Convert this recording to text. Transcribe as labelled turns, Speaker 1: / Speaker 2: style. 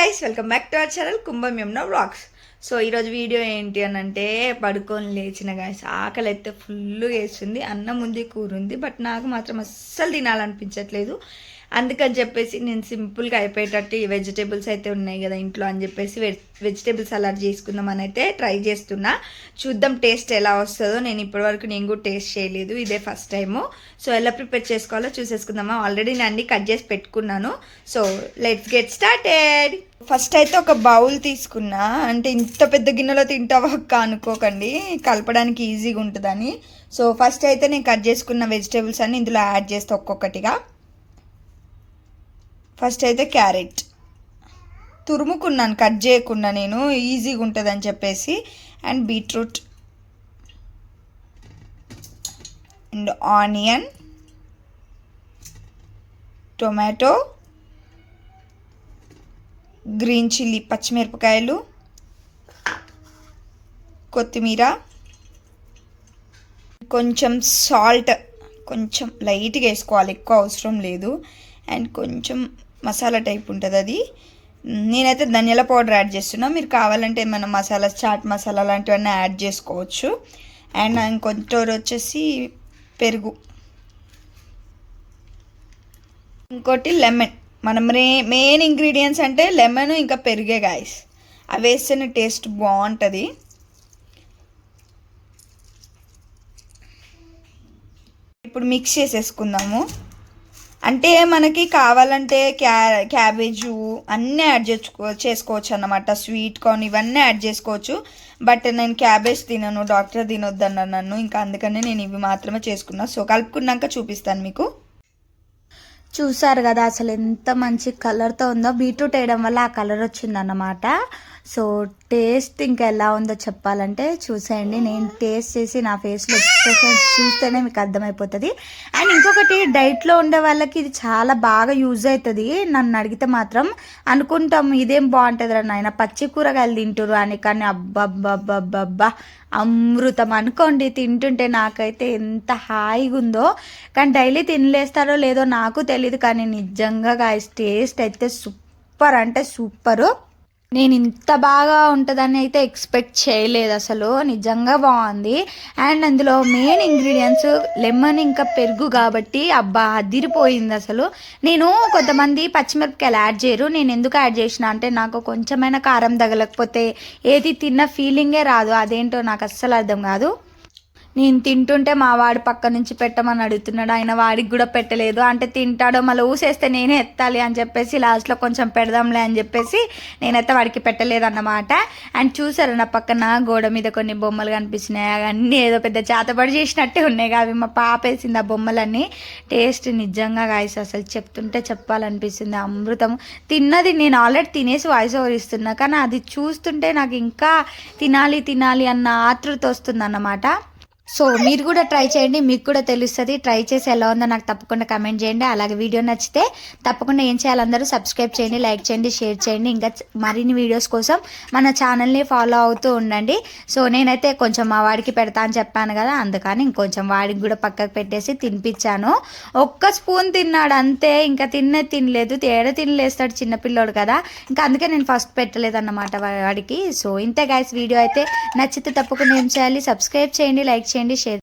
Speaker 1: Guys welcome back to our channel Kumbham Yamuna vlogs so ఈరోజు video ఏంటి అని అంటే పడుకొని లేచిన గాయస్ ఆకలి అయితే ఫుల్గా వేస్తుంది అన్నం ఉంది కూర ఉంది బట్ నాకు మాత్రం అస్సలు తినాలనిపించట్లేదు. అందుకని చెప్పేసి నేను సింపుల్గా అయిపోయేటట్టు ఈ వెజిటేబుల్స్ అయితే ఉన్నాయి కదా ఇంట్లో అని చెప్పేసి వెజ్ వెజిటేబుల్స్ సలాడ్ చేసుకుందామని అయితే ట్రై చేస్తున్నా. చూద్దాం టేస్ట్ ఎలా వస్తుందో. నేను ఇప్పటివరకు నేను కూడా టేస్ట్ చేయలేదు. ఇదే ఫస్ట్ టైము. సో ఎలా ప్రిపేర్ చేసుకోవాలో చూసేసుకుందామా. ఆల్రెడీ నేను అన్ని కట్ చేసి పెట్టుకున్నాను. So let's get started first అయితే ఒక బౌల్ తీసుకున్నా. అంటే ఇంత పెద్ద గిన్నెలో తింటావా అనుకోకండి. కలపడానికి ఈజీగా ఉంటుందని. సో ఫస్ట్ అయితే నేను కట్ చేసుకున్న వెజిటేబుల్స్ అన్ని ఇందులో యాడ్ చేస్తా ఒక్కొక్కటిగా. ఫస్ట్ అయితే క్యారెట్. తురుముకున్నాను కట్ చేయకుండా నేను ఈజీగా ఉంటుందని చెప్పేసి and beetroot. And onion. Tomato. Green chilli పచ్చిమిరపకాయలు. కొత్తిమీర. కొంచెం సాల్ట్. కొంచెం లైట్గా వేసుకోవాలి ఎక్కువ అవసరం లేదు. అండ్ కొంచెం మసాలా టైప్ ఉంటుంది అది. నేనైతే ధనియాల పౌడర్ యాడ్ చేస్తున్నా. మీరు కావాలంటే మన మసాలా చాట్ మసాలా లాంటివన్నీ యాడ్ చేసుకోవచ్చు. అండ్ ఇంకొంచెం వచ్చేసి పెరుగు. ఇంకోటి లెమన్. మన మే మెయిన్ ఇంగ్రీడియంట్స్ అంటే లెమన్ ఇంకా పెరిగే గాయస్ అవి వేస్తేనే టేస్ట్ బాగుంటుంది. ఇప్పుడు మిక్స్ చేసేసుకుందాము. అంటే మనకి కావాలంటే క్యా క్యాబేజు అన్నీ యాడ్ చేసుకో చేసుకోవచ్చు అన్నమాట. స్వీట్ కార్న్ ఇవన్నీ యాడ్ చేసుకోవచ్చు. బట్ నేను క్యాబేజ్ తినను డాక్టర్ తినొద్దన్న నన్ను. ఇంకా అందుకనే నేను ఇవి మాత్రమే చేసుకున్నా. సో కలుపుకున్నాక చూపిస్తాను మీకు. చూసారు కదా అసలు ఎంత మంచి కలర్తో ఉందో. బీట్రూట్ వేయడం వల్ల ఆ కలర్ వచ్చిందన్నమాట. సో టేస్ట్ ఇంకా ఎలా ఉందో చెప్పాలంటే చూసేయండి. నేను టేస్ట్ చేసి నా ఫేస్లో ఎక్స్ప్రెషన్స్ చూస్తేనే మీకు అర్థమైపోతుంది. అండ్ ఇంకొకటి డైట్లో ఉండే వాళ్ళకి ఇది చాలా బాగా యూజ్ అవుతుంది నన్ను అడిగితే మాత్రం అనుకుంటాం ఇదేం బాగుంటుంది రా నాయన? పచ్చి కూరగాయలు తింటురు అని కానీ అబ్బబ్బబ్బబ్బబ్బా అమృతం అనుకోండి. తింటుంటే నాకైతే ఎంత హాయిగా ఉందో కానీ డైలీ తినలేస్తారో లేదో నాకు తెలియదు కానీ నిజంగా గాయస్ టేస్ట్ అయితే సూపర్ అంటే సూపరు నేను ఇంత బాగా ఉంటుందని అయితే ఎక్స్పెక్ట్ చేయలేదు అసలు. నిజంగా బాగుంది. అండ్ అందులో మెయిన్ ఇంగ్రీడియంట్స్ లెమన్ ఇంకా పెరుగు కాబట్టి అబ్బా అదిరిపోయింది అసలు. నేను కొంతమంది పచ్చిమిరపకాయలు యాడ్ చేయరు. నేను ఎందుకు యాడ్ చేసిన అంటే నాకు కొంచెమైనా కారం తగలకపోతే ఏది తిన్న ఫీలింగే రాదు. అదేంటో నాకు అస్సలు అర్థం కాదు. నేను తింటుంటే మా వాడి పక్క నుంచి పెట్టమని అడుగుతున్నాడు. ఆయన వాడికి కూడా పెట్టలేదు. అంటే తింటాడో మళ్ళీ ఊసేస్తే నేనే ఎత్తాలి అని చెప్పేసి లాస్ట్లో కొంచెం పెడదాంలే అని చెప్పేసి నేనైతే వాడికి పెట్టలేదన్నమాట. అండ్ చూసారు నా పక్కన గోడ మీద కొన్ని బొమ్మలు కనిపిస్తున్నాయి అవన్నీ ఏదో పెద్ద చేతబడి చేసినట్టే ఉన్నాయి. అవి మా పాప వేసింది ఆ బొమ్మలన్నీ. టేస్ట్ నిజంగా గాయస్ అసలు చెప్తుంటే చెప్పాలనిపిస్తుంది. అమృతం తిన్నది నేను ఆల్రెడీ తినేసి వాయిస్ ఓవర్ ఇస్తున్నా. కానీ అది చూస్తుంటే నాకు ఇంకా తినాలి తినాలి అన్న ఆతృత వస్తుంది అన్నమాట సో మీరు కూడా ట్రై చేయండి మీకు కూడా తెలుస్తుంది. ట్రై చేసి ఎలా ఉందో నాకు తప్పకుండా కమెంట్ చేయండి. అలాగే వీడియో నచ్చితే తప్పకుండా ఏం చేయాలి అందరూ సబ్స్క్రైబ్ చేయండి లైక్ చేయండి షేర్ చేయండి. ఇంకా మరిన్ని వీడియోస్ కోసం మన ఛానల్ని ఫాలో అవుతూ ఉండండి. సో నేనైతే కొంచెం మా వాడికి పెడతా అని చెప్పాను కదా అందుకని ఇంకొంచెం వాడికి కూడా పక్కకు పెట్టేసి తినిపించాను. ఒక్క స్పూన్ తిన్నాడు అంతే ఇంకా తిన్నే తినలేదు. తేడ తినలేస్తాడు చిన్నపిల్లోడు కదా. ఇంకా అందుకే నేను ఫస్ట్ పెట్టలేదు అన్నమాట వాడికి. సో ఇంతే గాయస్ వీడియో అయితే నచ్చితే తప్పకుండా ఏం చేయాలి? సబ్స్క్రైబ్ చేయండి లైక్ చేయండి. చేయండి షేర్